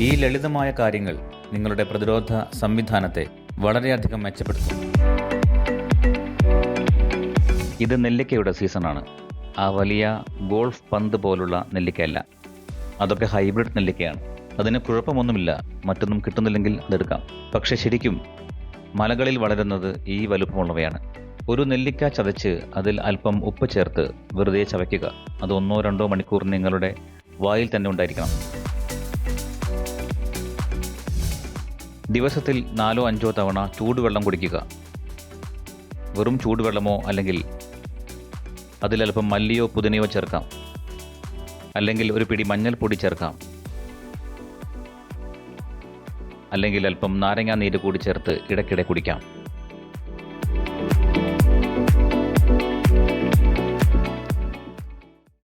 ഈ ലളിതമായ കാര്യങ്ങൾ നിങ്ങളുടെ പ്രതിരോധ സംവിധാനത്തെ വളരെയധികം മെച്ചപ്പെടുത്തും. ഇത് നെല്ലിക്കയുടെ സീസണാണ്. ആ വലിയ ഗോൾഫ് പന്ത് പോലുള്ള നെല്ലിക്കയല്ല. അതൊക്കെ ഹൈബ്രിഡ് നെല്ലിക്കയാണ്. അതിന് കുഴപ്പമൊന്നുമില്ല. മറ്റൊന്നും കിട്ടുന്നില്ലെങ്കിൽ അതെടുക്കാം. പക്ഷെ ശരിക്കും മലകളിൽ വളരുന്നത് ഈ വലുപ്പമുള്ളവയാണ്. ഒരു നെല്ലിക്ക ചതച്ച് അതിൽ അല്പം ഉപ്പ് ചേർത്ത് വെറുതെ ചവയ്ക്കുക. അത് ഒന്നോ രണ്ടോ മണിക്കൂർ നിങ്ങളുടെ വായിൽ തന്നെ ഉണ്ടായിരിക്കണം. ദിവസത്തിൽ നാലോ അഞ്ചോ തവണ ചൂടുവെള്ളം കുടിക്കുക. വെറും ചൂടുവെള്ളമോ അല്ലെങ്കിൽ അതിലൽപ്പം മല്ലിയോ പുതിനയോ ചേർക്കാം. അല്ലെങ്കിൽ ഒരു പിടി മഞ്ഞൾപ്പൊടി ചേർക്കാം. അല്ലെങ്കിൽ അല്പം നാരങ്ങാ നീര് കൂടി ചേർത്ത് ഇടയ്ക്കിടെ കുടിക്കാം.